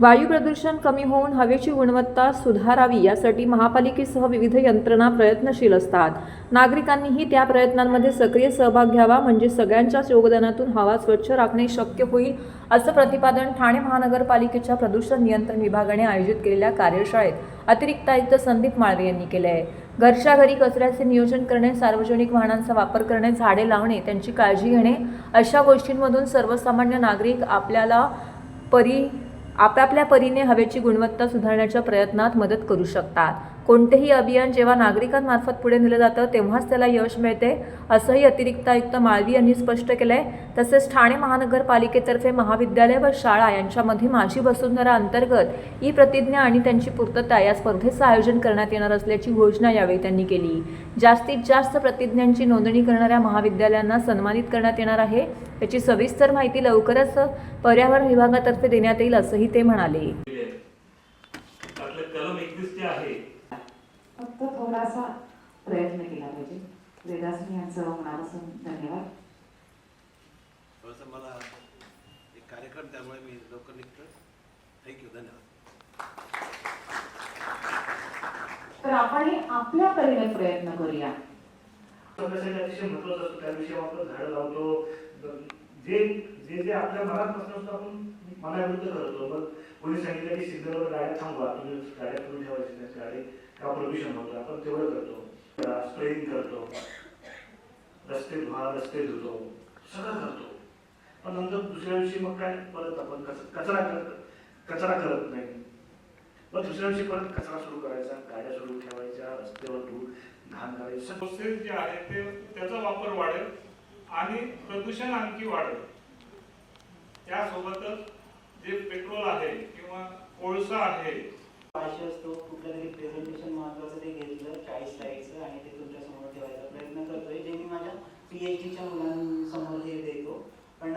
वायू प्रदूषण कमी होऊन हवेची गुणवत्ता सुधारावी यासाठी महापालिकेसह विविध यंत्रणा प्रयत्नशील असतात. नागरिकांनीही त्या प्रयत्नांमध्ये सक्रिय सहभाग घ्यावा म्हणजे सगळ्यांच्याच योगदानातून हवा स्वच्छ राखणे शक्य होईल असं प्रतिपादन ठाणे महानगरपालिकेच्या प्रदूषण नियंत्रण विभागाने आयोजित केलेल्या कार्यशाळेत अतिरिक्त आयुक्त संदीप माळवे यांनी केले आहे. घरच्या घरी कचऱ्याचे नियोजन करणे सार्वजनिक वाहनांचा वापर करणे झाडे लावणे त्यांची काळजी घेणे अशा गोष्टींमधून सर्वसामान्य नागरिक आपल्याला परी आपापल्या परीने हवेची गुणवत्ता सुधारण्याच्या प्रयत्नात मदत करू शकतात. कोणतेही अभियान जेव्हा नागरिकांमार्फत पुढे नेलं जातं तेव्हाच त्याला यश मिळते असंही अतिरिक्त आयुक्त माळवी यांनी स्पष्ट केलं आहे तसेच ठाणे महानगरपालिकेतर्फे महाविद्यालय व शाळा यांच्यामध्ये माझी वसुंधरा अंतर्गत ई प्रतिज्ञा आणि त्यांची पूर्तता या स्पर्धेचं आयोजन करण्यात येणार असल्याची घोषणा यावेळी त्यांनी केली. जास्तीत जास्त प्रतिज्ञांची नोंदणी करणाऱ्या महाविद्यालयांना सन्मानित करण्यात येणार आहे. याची सविस्तर माहिती लवकरच पर्यावरण विभागातर्फे देण्यात येईल असंही ते म्हणाले. थोडासा प्रयत्न केला पाहिजे. वेदासनी यांचं मनापासून धन्यवाद. थोडंसं मला एक कार्यक्रम त्यामुळे मी लवकर निघतो थँक्यू धन्यवाद. तर आपणही आपल्या परीने प्रयत्न करूया. अतिशय महत्वाचं असतं त्याविषयी आपण झाडं लावतो. जे जे जे आपल्या मनात प्रश्न असतो आपण मनाविरुद्ध करतो मग कोणी सांगितलं की सिग्नलवर गाड्या थांबवा तुम्ही गाड्या करून ठेवायची नाही गाडी. का प्रदूषण होतं. आपण तेवढं करतो. स्प्रेइंग करतो. रस्ते धुवा रस्ते धुतो. सगळं करतो. पण नंतर दुसऱ्या दिवशी मग काय? परत आपण कचरा करत कचरा करत नाही. मग दुसऱ्या दिवशी परत कचरा सुरू करायचा गाड्या सुरू ठेवायच्या रस्त्यावर धूळ घाण करायचं. सगळं जे आहे ते त्याचा वापर वाढेल आणि प्रदूषण आणखी वाढेल. त्यासोबतच जे पेट्रोल आहे किंवा कोळसा आहे भाष्य असतो. कुठलं तरी प्रेझेंटेशन महत्वाचं ते घेतलं. चाळीस स्लाईडचं आणि ते तुमच्यासमोर ठेवायचा प्रयत्न करतोय. जे मी माझ्या पी एच डीच्या मुलांसमोर हे देतो. पण